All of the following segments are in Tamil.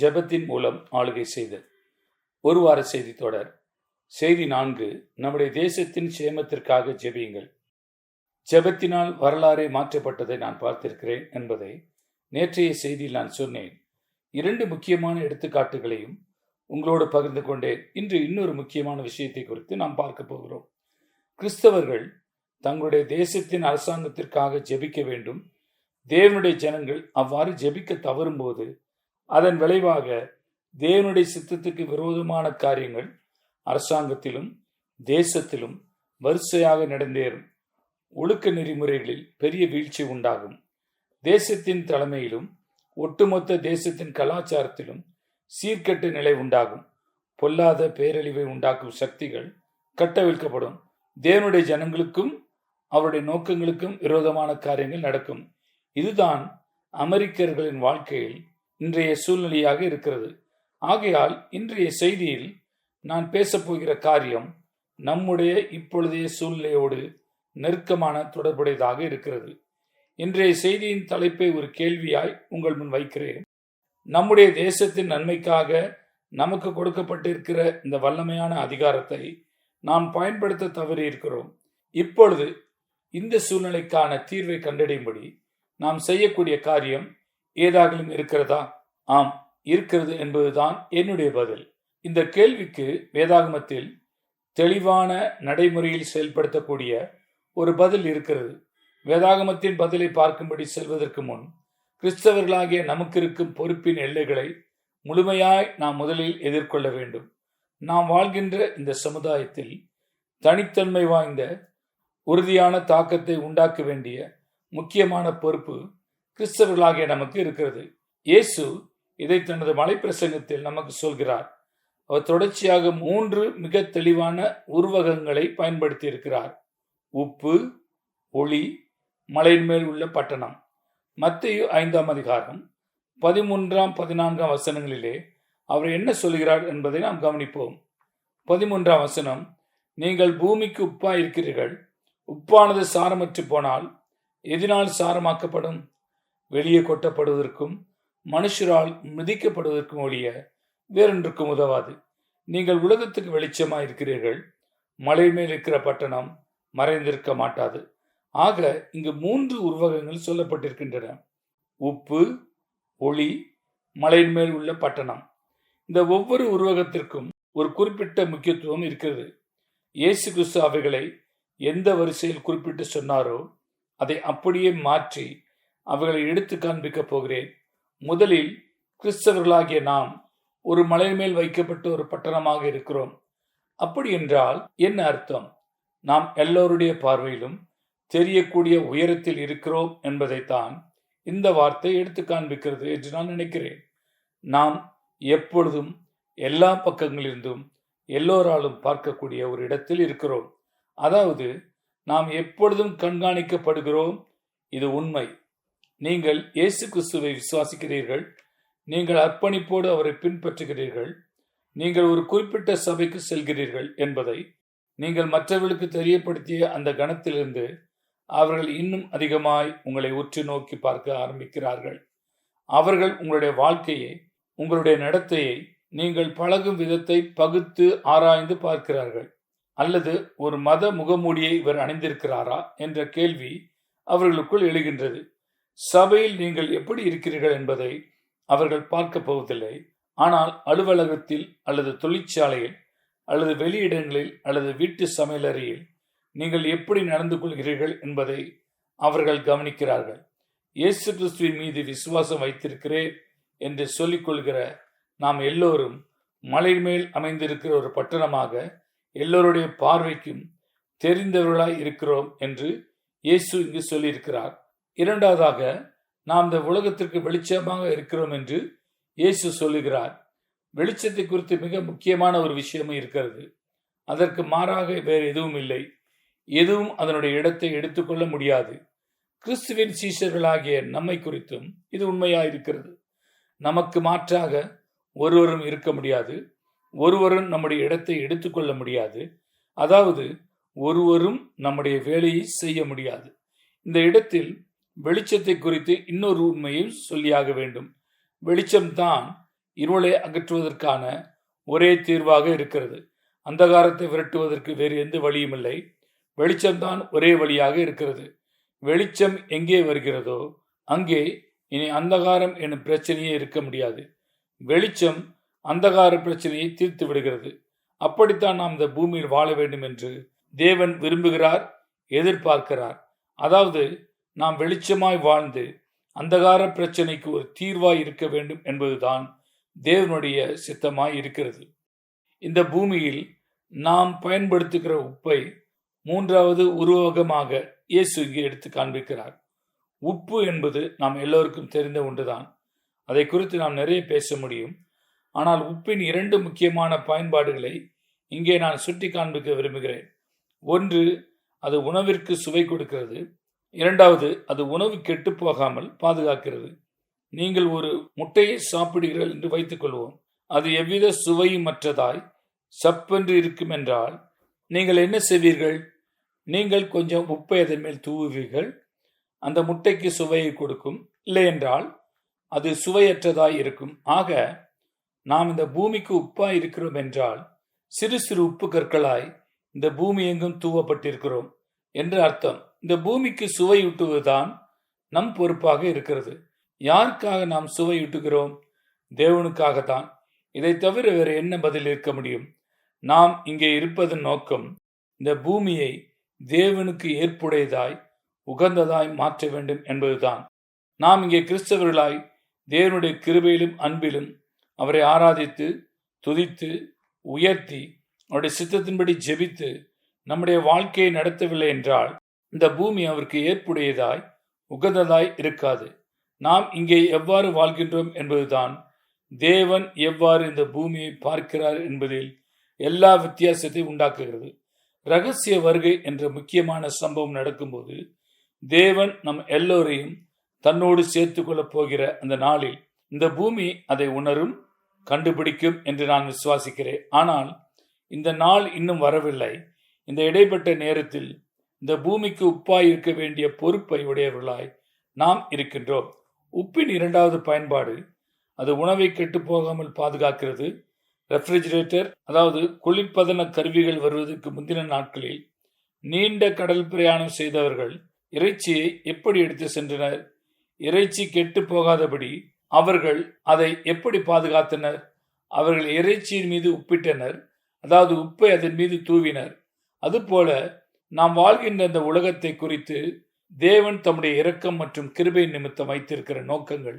ஜெபத்தின் மூலம் ஆளுகை செய்தல். ஒரு வார செய்தி தொடர். செய்தி நான்கு நம்முடைய தேசத்தின் சேமத்திற்காக ஜெபியுங்கள். ஜெபத்தினால் வரலாறே மாற்றப்பட்டதை நான் பார்த்திருக்கிறேன் என்பதை நேற்றைய செய்தியில் நான் சொன்னேன். இரண்டு முக்கியமான எடுத்துக்காட்டுகளையும் உங்களோடு பகிர்ந்து கொண்டேன். இன்று இன்னொரு முக்கியமான விஷயத்தை குறித்து நாம் பார்க்க போகிறோம். கிறிஸ்தவர்கள் தங்களுடைய தேசத்தின் அரசாங்கத்திற்காக ஜெபிக்க வேண்டும். தேவனுடைய ஜனங்கள் அவ்வாறு ஜெபிக்க தவறும்போது அதன் விளைவாக தேவனுடைய சித்தத்துக்கு விரோதமான காரியங்கள் அரசாங்கத்திலும் தேசத்திலும் வரிசையாக நடந்தேறும். ஒழுக்க நெறிமுறைகளில் பெரிய வீழ்ச்சி உண்டாகும். தேசத்தின் தலைமையிலும் ஒட்டுமொத்த தேசத்தின் கலாச்சாரத்திலும் சீர்கெட்டு நிலை உண்டாகும். பொல்லாத பேரழிவை உண்டாக்கும் சக்திகள் கட்டவிழ்க்கப்படும். தேவனுடைய ஜனங்களுக்கும் அவருடைய நோக்கங்களுக்கும் விரோதமான காரியங்கள் நடக்கும். இதுதான் அமெரிக்கர்களின் வாழ்க்கையில் இன்றைய சூழ்நிலையாக இருக்கிறது. ஆகையால் இன்றைய செய்தியில் நான் பேசப்போகிற காரியம் நம்முடைய இப்பொழுதைய சூழ்நிலையோடு நெருக்கமான தொடர்புடையதாக இருக்கிறது. இன்றைய செய்தியின் தலைப்பை ஒரு கேள்வியாய் உங்கள் முன் வைக்கிறேன். நம்முடைய தேசத்தின் நன்மைக்காக நமக்கு கொடுக்கப்பட்டிருக்கிற இந்த வல்லமையான அதிகாரத்தை நாம் பயன்படுத்த தவறி இருக்கிறோம். இப்பொழுது இந்த சூழ்நிலைக்கான தீர்வை கண்டறியும்படி நாம் செய்யக்கூடிய காரியம் ஏதாகிலும் இருக்கிறதா? ஆம் இருக்கிறது என்பதுதான் என்னுடைய பதில். இந்த கேள்விக்கு வேதாகமத்தில் தெளிவான நடைமுறையில் செயல்படுத்தக்கூடிய ஒரு பதில் இருக்கிறது. வேதாகமத்தின் பதிலை பார்க்கும்படி செல்வதற்கு முன் கிறிஸ்தவர்களாகிய நமக்கு இருக்கும் பொறுப்பின் எல்லைகளை முழுமையாய் நாம் முதலில் எதிர்கொள்ள வேண்டும். நாம் வாழ்கின்ற இந்த சமுதாயத்தில் தனித்தன்மை வாய்ந்த உறுதியான தாக்கத்தை உண்டாக்க வேண்டிய முக்கியமான பொறுப்பு கிறிஸ்தவர்களாகிய நமக்கு இருக்கிறது. இயேசு இதை தனது மலைப்பிரசங்கத்தில் நமக்கு சொல்கிறார். அவர் தொடர்ச்சியாக மூன்று மிக தெளிவான உருவகங்களை பயன்படுத்தி இருக்கிறார் உப்பு ஒளி மலையின் மேல் உள்ள பட்டணம். மத்திய ஐந்தாம் அதிகாரம் பதிமூன்றாம் பதினான்காம் வசனங்களிலே அவர் என்ன சொல்கிறார் என்பதை நாம் கவனிப்போம். பதிமூன்றாம் வசனம் நீங்கள் பூமிக்கு உப்பா இருக்கிறீர்கள் உப்பானது சாரமற்று போனால் எதினால் சாரமாக்கப்படும்? வெளியே கொட்டப்படுவதற்கும் மனுஷரால் மிதிக்கப்படுவதற்கும் ஒழிய வேறொன்றுக்கும் உதவாது. நீங்கள் உலகத்துக்கு வெளிச்சமாக இருக்கிறீர்கள் மலை மேல் இருக்கிற பட்டணம் மறைந்திருக்க மாட்டாது. ஆக இங்கு மூன்று உருவகங்கள் சொல்லப்பட்டிருக்கின்றன. உப்பு ஒளி மலையின் மேல் உள்ள பட்டணம். இந்த ஒவ்வொரு உருவகத்திற்கும் ஒரு குறிப்பிட்ட முக்கியத்துவம் இருக்கிறது. இயேசு கிறிஸ்து அவைகளை எந்த வரிசையில் குறிப்பிட்டு சொன்னாரோ அதை அப்படியே மாற்றி அவைகளை எடுத்து காண்பிக்கப் போகிறேன். முதலில் கிறிஸ்தவர்களாகிய நாம் ஒரு மலை மேல் வைக்கப்பட்ட ஒரு பட்டணமாக இருக்கிறோம். அப்படி என்றால் என்ன அர்த்தம்? நாம் எல்லோருடைய பார்வையிலும் தெரியக்கூடிய உயரத்தில் இருக்கிறோம் என்பதைத்தான் இந்த வார்த்தை எடுத்து காண்பிக்கிறது என்று நான் நினைக்கிறேன். நாம் எப்பொழுதும் எல்லா பக்கங்களிலிருந்தும் எல்லோராலும் பார்க்கக்கூடிய ஒரு இடத்தில் இருக்கிறோம். அதாவது நாம் எப்பொழுதும் கண்காணிக்கப்படுகிறோம். இது உண்மை. நீங்கள் இயேசு கிறிஸ்துவை விசுவாசிக்கிறீர்கள். நீங்கள் அர்ப்பணிப்போடு அவரை பின்பற்றுகிறீர்கள். நீங்கள் ஒரு குறிப்பிட்ட சபைக்கு செல்கிறீர்கள் என்பதை நீங்கள் மற்றவர்களுக்கு தெரியப்படுத்திய அந்த கணத்திலிருந்து அவர்கள் இன்னும் அதிகமாய் உங்களை உற்று நோக்கி பார்க்க ஆரம்பிக்கிறார்கள். அவர்கள் உங்களுடைய வாழ்க்கையை உங்களுடைய நடத்தையை நீங்கள் பழகும் விதத்தை பகுத்து ஆராய்ந்து பார்க்கிறார்கள். அல்லது ஒரு மத முகமூடியை இவர் அணிந்திருக்கிறாரா என்ற கேள்வி அவர்களுக்குள் எழுகின்றது. சபையில் நீங்கள் எப்படி இருக்கிறீர்கள் என்பதை அவர்கள் பார்க்க போவதில்லை. ஆனால் அலுவலகத்தில் அல்லது தொழிற்சாலையில் அல்லது வெளியிடங்களில் அல்லது வீட்டு சமையலறையில் நீங்கள் எப்படி நடந்து கொள்கிறீர்கள் என்பதை அவர்கள் கவனிக்கிறார்கள். இயேசு கிறிஸ்துவின் மீது விசுவாசம் வைத்திருக்கிறேன் என்று சொல்லிக்கொள்கிற நாம் எல்லோரும் மலை மேல் அமைந்திருக்கிற ஒரு பட்டணமாக எல்லோருடைய பார்வைக்கும் தெரிந்தவர்களாய் இருக்கிறோம் என்று இயேசு இங்கு சொல்லியிருக்கிறார். இரண்டாவதாக நாம் இந்த உலகத்திற்கு வெளிச்சமாக இருக்கிறோம் என்று இயேசு சொல்லுகிறார். வெளிச்சத்தை குறித்து மிக முக்கியமான ஒரு விஷயமும் இருக்கிறது. அதற்கு மாறாக வேறு எதுவும் இல்லை. எதுவும் அதனுடைய இடத்தை எடுத்துக்கொள்ள முடியாது. கிறிஸ்துவின் சீஷர்களாகிய நம்மை குறித்தும் இது உண்மையாக இருக்கிறது நமக்கு மாற்றாக ஒருவரும் இருக்க முடியாது. ஒருவரும் நம்முடைய இடத்தை எடுத்துக்கொள்ள முடியாது. அதாவது ஒருவரும் நம்முடைய வேலையை செய்ய முடியாது. இந்த இடத்தில் வெளிச்சத்தை குறித்து இன்னொரு உண்மையை சொல்லியாக வேண்டும். வெளிச்சம்தான் இருளை அகற்றுவதற்கான ஒரே தீர்வாக இருக்கிறது. அந்தகாரத்தை விரட்டுவதற்கு வேறு எந்த வழியும் இல்லை. வெளிச்சம்தான் ஒரே வழியாக இருக்கிறது. வெளிச்சம் எங்கே வருகிறதோ அங்கே இனி அந்தகாரம் எனும் பிரச்சனையே இருக்க முடியாது. வெளிச்சம் அந்தகார பிரச்சனையை தீர்த்து விடுகிறது. அப்படித்தான் நாம் இந்த பூமியில் வாழ வேண்டும் என்று தேவன் விரும்புகிறார் எதிர்பார்க்கிறார். அதாவது நாம் வெளிச்சமாய் வாழ்ந்து அந்தகார பிரச்சனைக்கு ஒரு தீர்வாய் இருக்க வேண்டும் என்பதுதான் தேவனுடைய சித்தமாய் இருக்கிறது. இந்த பூமியில் நாம் பயன்படுத்துகிற உப்பை மூன்றாவது உருவகமாக இயேசு இங்கே எடுத்து காண்பிக்கிறார். உப்பு என்பது நாம் எல்லோருக்கும் தெரிந்த ஒன்றுதான். அதை குறித்து நாம் நிறைய பேச முடியும். ஆனால் உப்பின் இரண்டு முக்கியமான பயன்பாடுகளை இங்கே நான் சுட்டி காண்பிக்க விரும்புகிறேன். ஒன்று அது உணவிற்கு சுவை கொடுக்கிறது. இரண்டாவது அது உணவு கெட்டு போகாமல் பாதுகாக்கிறது. நீங்கள் ஒரு முட்டையை சாப்பிடுகிறீர்கள் என்று வைத்துக்கொள்வோம் அது எவ்வித சுவையும் மற்றதாய் சப்பென்று இருக்கும் என்றால் நீங்கள் என்ன செய்வீர்கள்? நீங்கள் கொஞ்சம் உப்பை அதன் மேல் தூவுவீர்கள். அந்த முட்டைக்கு சுவையை கொடுக்கும். இல்லை என்றால் அது சுவையற்றதாய் இருக்கும். ஆக நாம் இந்த பூமிக்கு உப்பாய் இருக்கிறோம் என்றால் சிறு சிறு உப்பு கற்களாய் இந்த பூமி எங்கும் தூவப்பட்டிருக்கிறோம் என்று அர்த்தம். இந்த பூமிக்கு சுவையூட்டுவதுதான் நம் பொறுப்பாக இருக்கிறது. யாருக்காக நாம் சுவையூட்டுகிறோம் தேவனுக்காகத்தான். இதை தவிர வேறு என்ன பதில் இருக்க முடியும்? நாம் இங்கே இருப்பதன் நோக்கம் இந்த பூமியை தேவனுக்கு ஏற்புடையதாய் உகந்ததாய் மாற்ற வேண்டும் என்பதுதான். நாம் இங்கே கிறிஸ்தவர்களாய் தேவனுடைய கிருபையிலும் அன்பிலும் அவரை ஆராதித்து துதித்து உயர்த்தி அவருடைய சித்தத்தின்படி ஜெபித்து நம்முடைய வாழ்க்கையை நடத்தவில்லை என்றால் இந்த பூமி அவருக்கு ஏற்புடையதாய் உகந்ததாய் இருக்காது. நாம் இங்கே எவ்வாறு வாழ்கின்றோம் என்பதுதான் தேவன் எவ்வாறு இந்த பூமியை பார்க்கிறார் என்பதில் எல்லா வித்தியாசத்தை உண்டாக்குகிறது. ரகசிய வருகை என்ற முக்கியமான சம்பவம் நடக்கும்போது தேவன் நம் எல்லோரையும் தன்னோடு சேர்த்து கொள்ளப் போகிற அந்த நாளில் இந்த பூமி அதை உணரும் கண்டுபிடிக்கும் என்று நான் விசுவாசிக்கிறேன். ஆனால் இந்த நாள் இன்னும் வரவில்லை. இந்த இடைப்பட்ட நேரத்தில் இந்த பூமிக்கு உப்பாய் இருக்க வேண்டிய பொறுப்பை உடையவர்களாய் நாம் இருக்கின்றோம். உப்பின் இரண்டாவது பயன்பாடு அது உணவை கெட்டு போகாமல் பாதுகாக்கிறது. ரெஃப்ரிஜிரேட்டர் அதாவது குளிர்பதன கருவிகள் வருவதற்கு முந்தின நாட்களில் நீண்ட கடல் பிரயாணம் செய்தவர்கள் இறைச்சியை எப்படி எடுத்து சென்றனர்? இறைச்சி கெட்டு போகாதபடி அவர்கள் அதை எப்படி பாதுகாத்தனர்? அவர்கள் இறைச்சியின் மீது உப்பிட்டனர் அதாவது உப்பை அதன் மீது தூவினர். அதுபோல நாம் வாழ்கின்ற இந்த உலகத்தை குறித்து தேவன் தம்முடைய இரக்கம் மற்றும் கிருபை நிமித்தம் வைத்திருக்கிற நோக்கங்கள்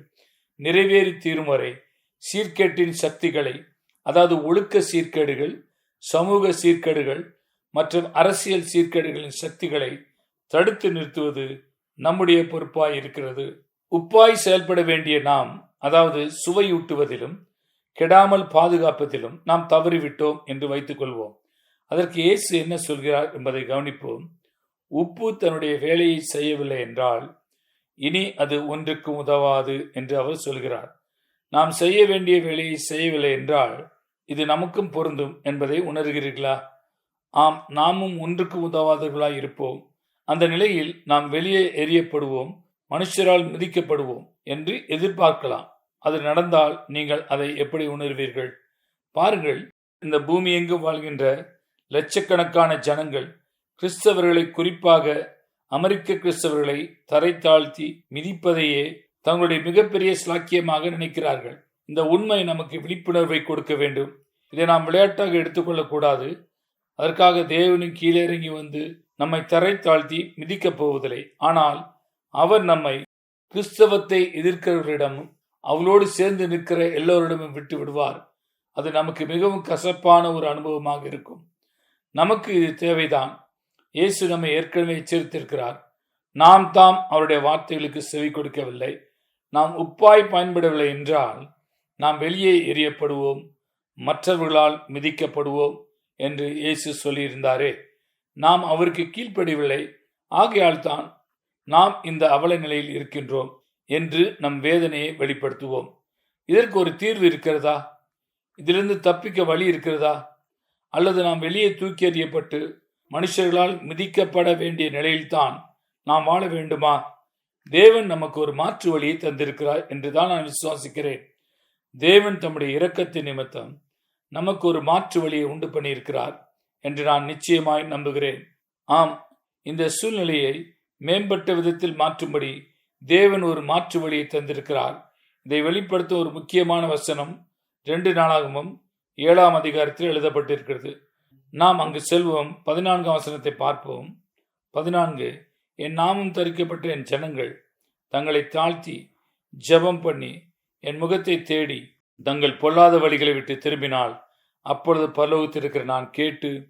நிறைவேறி தீரும் வரை சீர்கேட்டின் சக்திகளை அதாவது ஒழுக்க சீர்கேடுகள் சமூக சீர்கேடுகள் மற்றும் அரசியல் சீர்கேடுகளின் சக்திகளை தடுத்து நிறுத்துவது நம்முடைய பொறுப்பாய் இருக்கிறது. உப்பாய் செயல்பட வேண்டிய நாம் அதாவது சுவையூட்டுவதிலும் கெடாமல் பாதுகாப்பதிலும் நாம் தவறிவிட்டோம் என்று வைத்துக்கொள்வோம். அதற்கு இயேசு என்ன சொல்கிறார் என்பதை கவனிப்போம். உப்பு தன்னுடைய வேலையை செய்யவில்லை என்றால் இனி அது ஒன்றுக்கு உதவாது என்று அவர் சொல்கிறார். நாம் செய்ய வேண்டிய வேலையை செய்யவில்லை என்றால் இது நமக்கும் பொருந்தும் என்பதை உணர்கிறீர்களா? ஆம் நாமும் ஒன்றுக்கு உதவாதவர்களாய் இருப்போம். அந்த நிலையில் நாம் வெளியே எரியப்படுவோம் மனுஷரால் மிதிக்கப்படுவோம் என்று எதிர்பார்க்கலாம். அது நடந்தால் நீங்கள் அதை எப்படி உணர்வீர்கள்? பாருங்கள் இந்த பூமி எங்கும் வாழ்கின்ற லட்சக்கணக்கான ஜனங்கள் கிறிஸ்தவர்களை குறிப்பாக அமெரிக்க கிறிஸ்தவர்களை தரை தாழ்த்தி மிதிப்பதையே தங்களுடைய மிகப்பெரிய ஸ்லாக்கியமாக நினைக்கிறார்கள். இந்த உண்மை நமக்கு விழிப்புணர்வை கொடுக்க வேண்டும். இதை நாம் விளையாட்டாக எடுத்துக்கொள்ளக்கூடாது அதற்காக தேவனின் கீழே இறங்கி வந்து நம்மை தரை தாழ்த்தி மிதிக்கப் போவதில்லை. ஆனால் அவர் நம்மை கிறிஸ்தவத்தை எதிர்க்கிறவர்களிடமும் அவளோடு சேர்ந்து நிற்கிற எல்லோரிடமும் விட்டு விடுவார். அது நமக்கு மிகவும் கசப்பான ஒரு அனுபவமாக இருக்கும். நமக்கு இது தேவைதான். இயேசு நம்மை ஏற்கனவே எச்சரித்திருக்கிறார். நாம் தாம் அவருடைய வார்த்தைகளுக்கு செவி கொடுக்கவில்லை. நாம் உப்பாய் பயன்படவில்லை என்றால் நாம் வெளியே எரியப்படுவோம் மற்றவர்களால் மிதிக்கப்படுவோம் என்று இயேசு சொல்லியிருந்தாரே. நாம் அவருக்கு கீழ்ப்படிவில்லை ஆகையால் தான் நாம் இந்த அவல நிலையில் இருக்கின்றோம் என்று நம் வேதனையை வெளிப்படுத்துவோம். இதற்கு ஒரு தீர்வு இருக்கிறதா? இதிலிருந்து தப்பிக்க வழி இருக்கிறதா? அல்லது நாம் வெளியே தூக்கி எறியப்பட்டு மனுஷர்களால் மிதிக்கப்பட வேண்டிய நிலையில்தான் நாம் வாழ வேண்டுமா? தேவன் நமக்கு ஒரு மாற்று வழியை தந்திருக்கிறார் என்றுதான் நான் விசுவாசிக்கிறேன். தேவன் தம்முடைய இரக்கத்தின் நிமித்தம் நமக்கு ஒரு மாற்று வழியை உண்டு பண்ணியிருக்கிறார் என்று நான் நிச்சயமாய் நம்புகிறேன். ஆம் இந்த சூழ்நிலையை மேம்பட்ட விதத்தில் மாற்றும்படி தேவன் ஒரு மாற்று வழியை தந்திருக்கிறார். இதை வெளிப்படுத்த ஒரு முக்கியமான வசனம் ரெண்டு நாளாகவும் ஏழாம் அதிகாரத்தில் எழுதப்பட்டிருக்கிறது. நாம் அங்கு செல்வோம். பதினான்காம் வசனத்தை பார்ப்போம். பதினான்கு என் நாமம் தரிக்கப்பட்ட என் ஜனங்கள் தங்களை தாழ்த்தி ஜெபம் பண்ணி என் முகத்தை தேடி தங்கள் பொல்லாத வழிகளை விட்டு திரும்பினால் அப்பொழுது பரலோகத்தில் நான் கேட்டு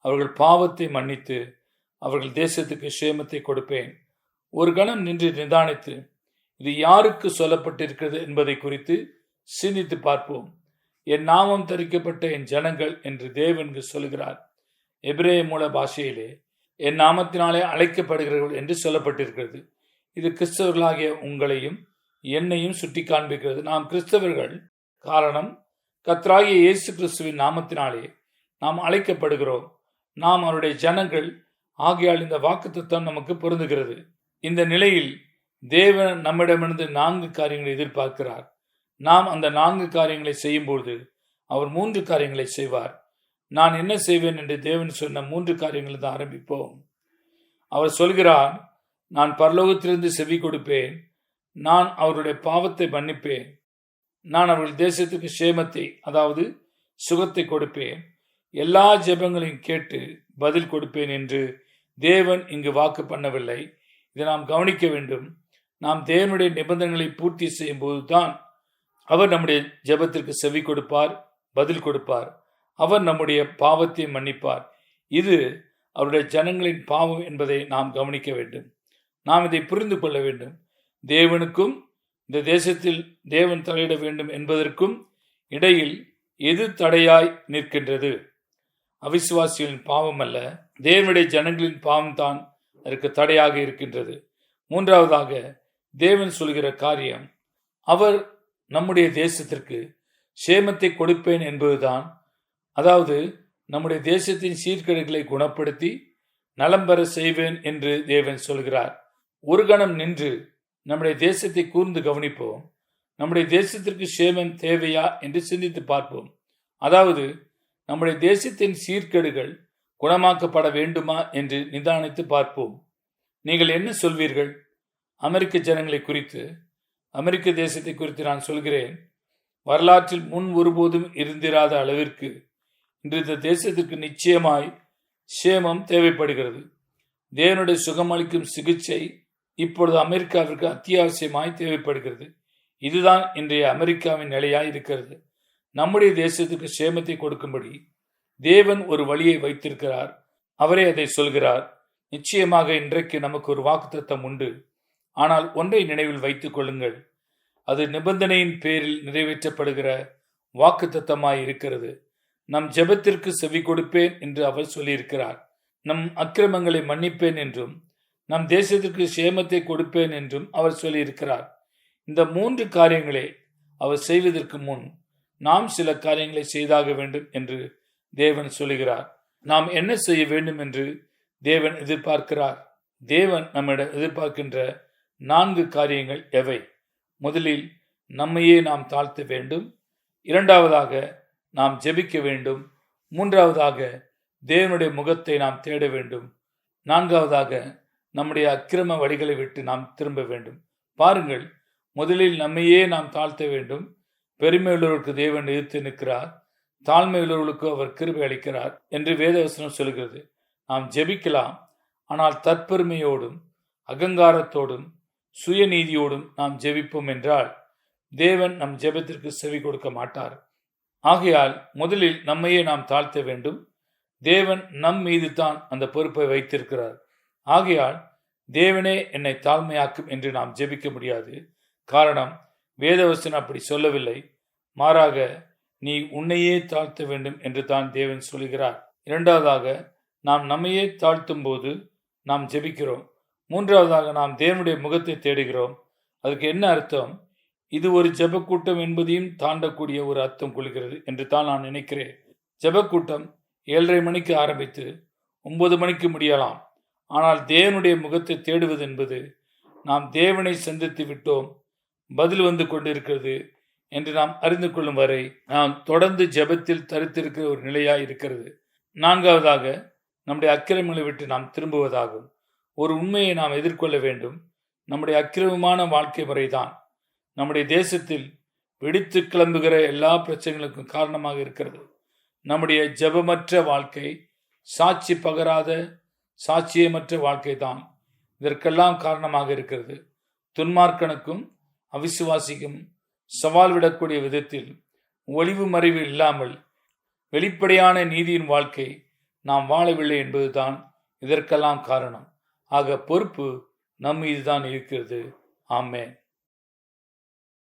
அவர்கள் பாவத்தை மன்னித்து அவர்கள் தேசத்துக்கு சேமத்தை கொடுப்பேன். ஒரு கணம் நின்று நிதானித்து இது யாருக்கு சொல்லப்பட்டிருக்கிறது என்பதை குறித்து சிந்தித்து பார்ப்போம். என் நாமம் தரிக்கப்பட்ட என் ஜனங்கள் என்று தேவன்கு சொல்கிறார் எபிரேய மூல பாஷையிலே என் நாமத்தினாலே அழைக்கப்படுகிறவர்கள் என்று சொல்லப்பட்டிருக்கிறது. இது கிறிஸ்தவர்களாகிய உங்களையும் என்னையும் சுட்டி காண்பிக்கிறது. நாம் கிறிஸ்தவர்கள் காரணம் கத்ராகிய இயேசு கிறிஸ்துவின் நாமத்தினாலே நாம் அழைக்கப்படுகிறோம். நாம் அவருடைய ஜனங்கள் ஆகையால் இந்த வாக்குத்தத்தம் நமக்கு பொருந்துகிறது. இந்த நிலையில் தேவன் நம்மிடமிருந்து நான்கு காரியங்களை எதிர்பார்க்கிறார். நாம் அந்த நான்கு காரியங்களை செய்யும்போது அவர் மூன்று காரியங்களை செய்வார். நான் என்ன செய்வேன் என்று தேவன் சொன்ன மூன்று காரியங்களை தான் ஆரம்பிப்போம். அவர் சொல்கிறார் நான் பரலோகத்திலிருந்து செவி கொடுப்பேன். நான் அவருடைய பாவத்தை மன்னிப்பேன். நான் அவர்கள் தேசத்துக்கு சேமத்தை அதாவது சுகத்தை கொடுப்பேன். எல்லா ஜெபங்களையும் கேட்டு பதில் கொடுப்பேன் என்று தேவன் இங்கு வாக்கு பண்ணவில்லை. இதை நாம் கவனிக்க வேண்டும். நாம் தேவனுடைய நிபந்தனைகளை பூர்த்தி செய்யும் போதுதான் அவர் நம்முடைய ஜெபத்திற்கு செவி கொடுப்பார் பதில் கொடுப்பார். அவர் நம்முடைய பாவத்தை மன்னிப்பார். இது அவருடைய ஜனங்களின் பாவம் என்பதை நாம் கவனிக்க வேண்டும். நாம் இதை புரிந்து கொள்ள வேண்டும். தேவனுக்கும் இந்த தேசத்தில் தேவன் தலையிட வேண்டும் என்பதற்கும் இடையில் எது தடையாய் நிற்கின்றது? அவிசுவாசிகளின் பாவம் அல்ல தேவனுடைய ஜனங்களின் பாவம் தான் அதற்கு தடையாக இருக்கின்றது. மூன்றாவதாக தேவன் சொல்கிற காரியம் அவர் நம்முடைய தேசத்திற்கு சேமத்தை கொடுப்பேன் என்பதுதான். அதாவது நம்முடைய தேசத்தின் சீர்கேடுகளை குணப்படுத்தி நலம் பெற செய்வேன் என்று தேவன் சொல்கிறார். ஒரு கணம் நின்று நம்முடைய தேசத்தை கூர்ந்து கவனிப்போம். நம்முடைய தேசத்திற்கு சேமம் தேவையா என்று சிந்தித்து பார்ப்போம். அதாவது நம்முடைய தேசத்தின் சீர்கேடுகள் குணமாக்கப்பட வேண்டுமா என்று நிதானித்து பார்ப்போம். நீங்கள் என்ன சொல்வீர்கள்? அமெரிக்க ஜனங்களை குறித்து அமெரிக்க தேசத்தை குறித்து நான் சொல்கிறேன். வரலாற்றில் முன் ஒருபோதும் இருந்திராத அளவிற்கு இன்று இந்த தேசத்திற்கு நிச்சயமாய் சேமம் தேவைப்படுகிறது. தேவனுடைய சுகமளிக்கும் சிகிச்சை இப்பொழுது அமெரிக்காவிற்கு அத்தியாவசியமாய் தேவைப்படுகிறது. இதுதான் இன்றைய அமெரிக்காவின் நிலையாய் இருக்கிறது. நம்முடைய தேசத்துக்கு சேமத்தை கொடுக்கும்படி தேவன் ஒரு வழியை வைத்திருக்கிறார். அவரே அதை சொல்கிறார். நிச்சயமாக இன்றைக்கு நமக்கு ஒரு வாக்குத்தத்தம் உண்டு. ஆனால் ஒன்றை நினைவில் வைத்துக் கொள்ளுங்கள். அது நிபந்தனையின் பேரில் நிறைவேற்றப்படுகிற வாக்குத்தத்தமாய் இருக்கிறது. நம் ஜெபத்திற்கு செவி கொடுப்பேன் என்று அவர் சொல்லியிருக்கிறார். நம் அக்கிரமங்களை மன்னிப்பேன் என்றும் நம் தேசத்திற்கு சேமத்தை கொடுப்பேன் என்றும் அவர் சொல்லியிருக்கிறார். இந்த மூன்று காரியங்களை அவர் செய்வதற்கு முன் நாம் சில காரியங்களை செய்தாக வேண்டும் என்று தேவன் சொல்லுகிறார். நாம் என்ன செய்ய வேண்டும் என்று தேவன் எதிர்பார்க்கிறார். தேவன் நம்மிடம் எதிர்பார்க்கின்ற நான்கு காரியங்கள் எவை? முதலில் நம்மையே நாம் தாழ்த்த வேண்டும். இரண்டாவதாக நாம் ஜெபிக்க வேண்டும். மூன்றாவதாக தேவனுடைய முகத்தை நாம் தேட வேண்டும். நான்காவதாக நம்முடைய அக்கிரம வழிகளை விட்டு நாம் திரும்ப வேண்டும். பாருங்கள் முதலில் நம்மையே நாம் தாழ்த்த வேண்டும். பெருமையுள்ளவர்களுக்கு தேவன் எதிர்த்து நிற்கிறார். தாழ்மையுள்ளவர்களுக்கு அவர் கிருபை அளிக்கிறார் என்று வேதவசனம் சொல்கிறது. நாம் ஜெபிக்கலாம் ஆனால் தற்பெருமையோடும் அகங்காரத்தோடும் சுயநீதியோடும் நாம் ஜெபிப்போம் என்றால் தேவன் நம் ஜெபத்திற்கு செவி கொடுக்க மாட்டார். ஆகையால் முதலில் நம்மையே நாம் தாழ்த்த வேண்டும். தேவன் நம் மீது தான் அந்த பொறுப்பை வைத்திருக்கிறார். ஆகையால் தேவனே என்னை தாழ்மையாக்கும் என்று நாம் ஜெபிக்க முடியாது. காரணம் வேதவசன் அப்படி சொல்லவில்லை. மாறாக நீ உன்னையே தாழ்த்த வேண்டும் என்று தான் தேவன் சொல்கிறார். இரண்டாவதாக நாம் நம்மையே தாழ்த்தும் போது நாம் ஜெபிக்கிறோம். மூன்றாவதாக நாம் தேவனுடைய முகத்தை தேடுகிறோம். அதுக்கு என்ன அர்த்தம்? இது ஒரு ஜெபக்கூட்டம் என்பதையும் தாண்டக்கூடிய ஒரு அர்த்தம் கொள்கிறது என்று தான் நான் நினைக்கிறேன். ஜெபக்கூட்டம் ஏழரை மணிக்கு ஆரம்பித்து ஒன்பது மணிக்கு முடியலாம். ஆனால் தேவனுடைய முகத்தை தேடுவது என்பது நாம் தேவனை சந்தித்து விட்டோம் பதில் வந்து கொண்டிருக்கிறது என்று நாம் அறிந்து கொள்ளும் வரை நாம் தொடர்ந்து ஜெபத்தில் தரித்திருக்கிற ஒரு நிலையாய் இருக்கிறது. நான்காவதாக நம்முடைய அக்கிரமங்களை விட்டு நாம் திரும்புவதாகும். ஒரு உண்மையை நாம் எதிர்கொள்ள வேண்டும். நம்முடைய அக்கிரமமான வாழ்க்கை முறைதான். நம்முடைய தேசத்தில் வெடித்து கிளம்புகிற எல்லா பிரச்சனைகளுக்கும் காரணமாக இருக்கிறது. நம்முடைய ஜெபமற்ற வாழ்க்கை சாட்சி பகராத சாட்சியமற்ற வாழ்க்கை தான் இதற்கெல்லாம் காரணமாக இருக்கிறது. துன்மார்க்கனுக்கும் அவிசுவாசிக்கும் சவால் விடக்கூடிய விதத்தில் ஒளிவு மறைவு இல்லாமல் வெளிப்படையான நீதியின் வாழ்க்கை நாம் வாழவில்லை என்பதுதான் இதற்கெல்லாம் காரணம். ஆக பொறுப்பு நம் மீதுதான் இருக்கிறது. ஆமென்.